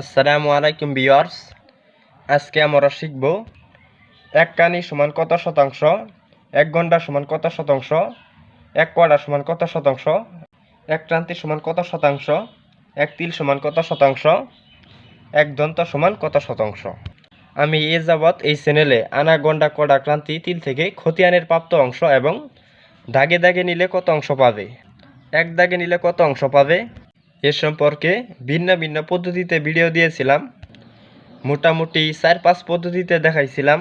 আসসালামু আলাইকুম বিয়ার্স আজকে আমরা শিখব এক কানি সমান কত শতাংশ, এক ঘণ্টা সমান কত শতাংশ, এক কোয়াডা সমান কত শতাংশ, এক ক্রান্তি সমান কত শতাংশ, এক তিল সমান কত শতাংশ, এক দন্ত সমান কত শতাংশ। আমি এ যাবৎ এই চ্যানেলে আনা, গন্ডা, কড়া, ক্রান্তি, তিল থেকে খতিয়ানের প্রাপ্ত অংশ এবং দাগে দাগে নিলে কত অংশ পাবে, এক দাগে নিলে কত অংশ পাবে এ সম্পর্কে ভিন্ন ভিন্ন পদ্ধতিতে ভিডিও দিয়েছিলাম। মোটামুটি চার পাঁচ পদ্ধতিতে দেখাইছিলাম।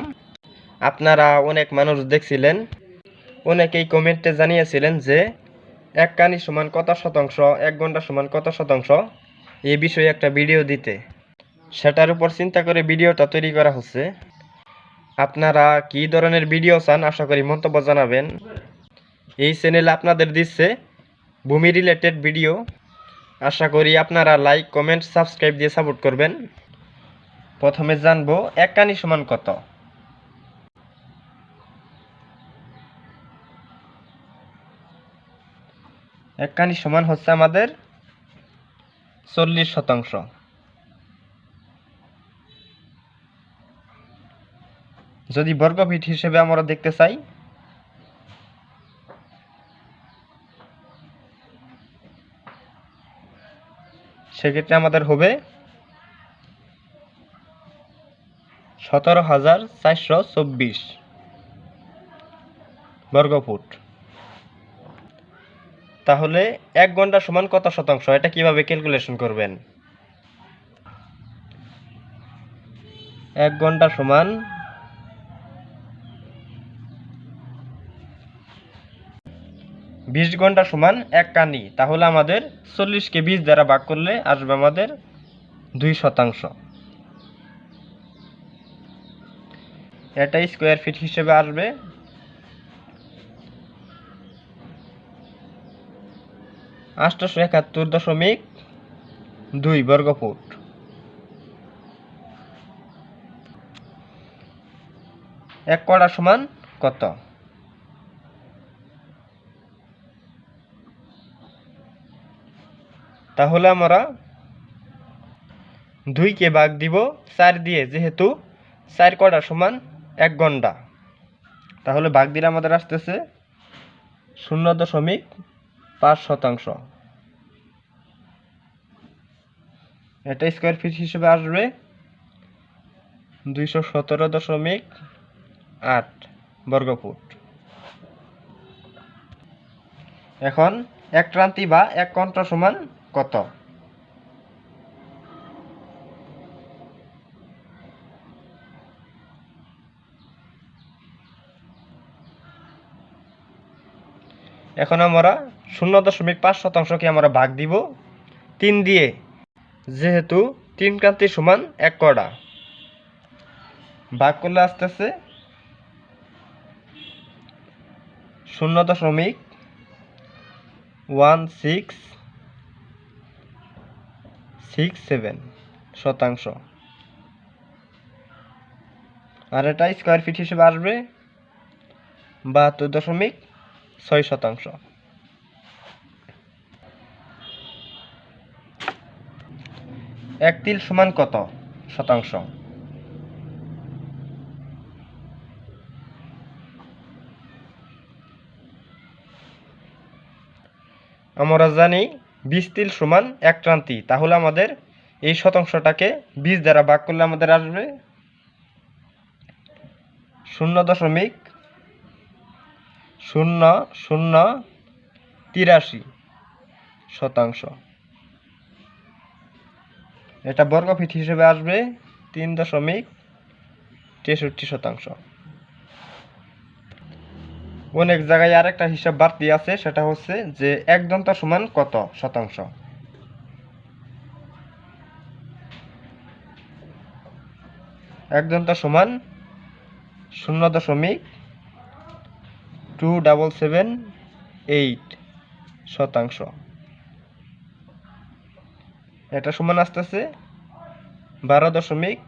আপনারা অনেক মানুষ দেখছিলেন। অনেকেই কমেন্টে জানিয়েছিলেন যে, এক কানি সমান কত শতাংশ, এক ঘণ্টা সমান কত শতাংশ? এ বিষয়ে একটা ভিডিও দিতে। সেটার উপর চিন্তা করে ভিডিওটা তৈরি করা হচ্ছে। আপনারা কী ধরনের ভিডিও চান আশা করি মন্তব্য জানাবেন। এই চ্যানেলে আপনাদের দিচ্ছে ভূমি রিলেটেড ভিডিও। আশা করি আপনারা লাইক কমেন্ট সাবস্ক্রাইব দিয়ে সাপোর্ট করবেন। প্রথমে জানব কানি সমান কত? এক কানি সমান হচ্ছে আমাদের চল্লিশ শতাংশ। যদি বর্গ ফিট হিসেবে আমরা দেখতে চাই সেক্ষেত্রে আমাদের হবে সতেরো হাজার চারশো চব্বিশ বর্গফুট। তাহলে এক ঘণ্টা সমান কত শতাংশ? এটা কীভাবে ক্যালকুলেশন করবেন? এক ঘণ্টা সমান বিশ ঘণ্টা সমান এক কানি, তাহলে আমাদের চল্লিশকে বিশ দ্বারা ভাগ করলে আসবে আমাদের দুই শতাংশ। এটা স্কোয়ার ফিট হিসেবে আসবে। আটশোশো একাত্তর দশমিক দুই বর্গ ফুট এক কড়া সমান কত? তাহলে আমরা দুইকে ভাগ দিব চার দিয়ে, যেহেতু চার কটা সমান এক ঘণ্টা। তাহলে ভাগ দিলে আমাদের আসতেছে শূন্য দশমিক পাঁচ শতাংশ। এটা স্কোয়ার ফিট হিসেবে আসবে দুইশো সতেরো দশমিক আট বর্গফুট। এখন এক ক্রান্তি বা এক কন্ট্র সমান কত? এখন আমরা শূন্য দশমিক পাঁচ শতাংশকে আমরা ভাগ দিব। তিন দিয়ে, যেহেতু তিন ক্রান্তি সমান এক কড়া ভাগ করলে আসতেছে শূন্য দশমিক ওয়ান সিক্স সিক্স সেভেন শতাংশ। আর এটা স্কোয়ার ফিট হিসেবে আসবে বাহাত্তর দশমিক ছয় শতাংশ। এক তিল সমান কত শতাংশ? আমরা জানি বিশ তিল সমান এক ক্রান্তি। তাহলে আমাদের এই শতাংশটাকে বিশ দ্বারা ভাগ করলে আমাদের আসবে শূন্য দশমিক শূন্য শূন্য তিরাশি শতাংশ। এটা বর্গফিট হিসেবে আসবে তিন দশমিক তেষট্টি শতাংশ। অনেক জায়গায় আর একটা হিসাব বাড়তি আছে, সেটা হচ্ছে যে এক দন্ত সমান কত শতাংশ? এক দন্ত সমান শূন্য দশমিক টু ডাবল সেভেন এইট শতাংশ। এটা সমান আসতেছে বারো দশমিক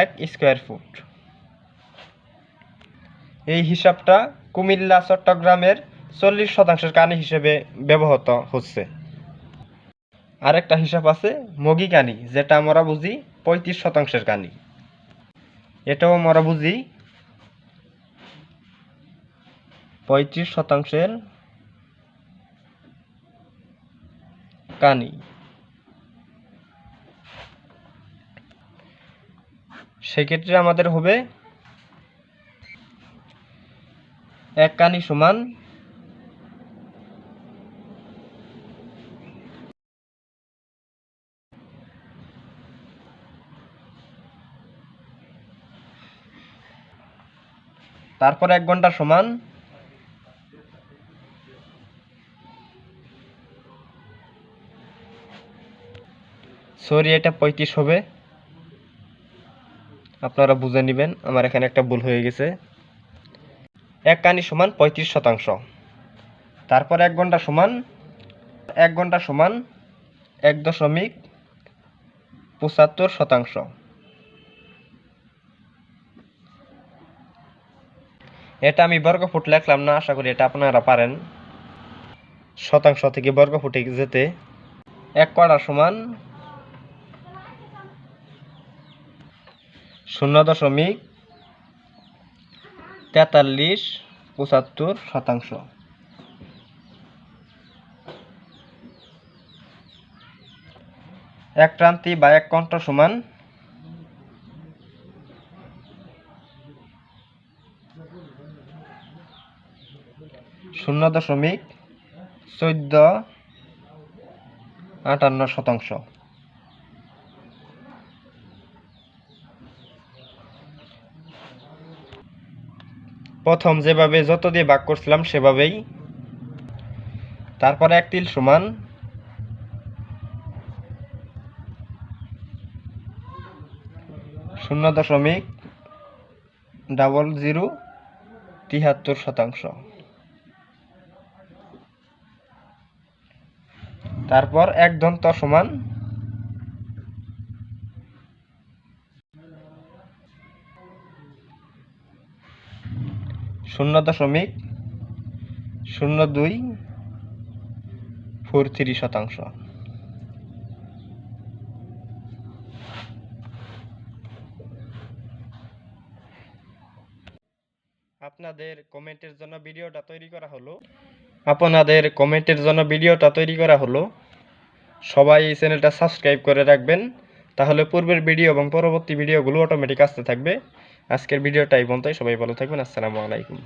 এক স্কোয়ার ফুট। এই হিসাবটা কুমিল্লা, চট্টগ্রামের চল্লিশ শতাংশের কানি হিসেবে ব্যবহৃত হচ্ছে। আরেকটা হিসাব আছে, মগি কানি, যেটা আমরা বুঝি পঁয়ত্রিশ শতাংশের কানি। এটাও আমরা বুঝি পঁয়ত্রিশ শতাংশের কানি। সেক্ষেত্রে আমাদের হবে এক কানি সমান তারপর এক ঘণ্টা সমান সরি, এটা পঁয়ত্রিশ হবে। আপনারা বুঝে নেবেন, আমার এখানে একটা ভুল হয়ে গেছে। এক কানি সমান পঁয়ত্রিশ শতাংশ। তারপর এক ঘণ্টা সমান, এক ঘণ্টা সমান এক দশমিক পঁচাত্তর শতাংশ। এটা আমি বর্গফুট লেখলাম না, আশা করি এটা আপনারা পারেন। শতাংশ থেকে বর্গফুটে যেতে এক কড়া সমান শূন্য দশমিক তেতাল্লিশ পঁচাত্তর শতাংশ। এক প্রান্তি বা এক কণ্ঠ সমান শূন্য দশমিক চোদ্দ আটান্ন শতাংশ। প্রথম যেভাবে যত দিয়ে ভাগ করছিলাম, সেভাবেই। তারপরে এক তিল সমান। শূন্য দশমিক ডাবল জিরো তিয়াত্তর শতাংশ। তারপর এক দন্ত সমান। শূন্য দশমিক শূন্য দুই ফোর থ্রি শতাংশ। আপনাদের কমেন্টের জন্য ভিডিওটা তৈরি করা হলো। আপনাদের কমেন্টের জন্য ভিডিওটা তৈরি করা হলো। সবাই এই চ্যানেলটা সাবস্ক্রাইব করে রাখবেন। তাহলে পূর্বের ভিডিও এবং পরবর্তী ভিডিওগুলো অটোমেটিক আসতে থাকবে। আজকের ভিডিওটা এই পর্যন্তই, সবাই ভালো থাকবেন, আসসালামু আলাইকুম।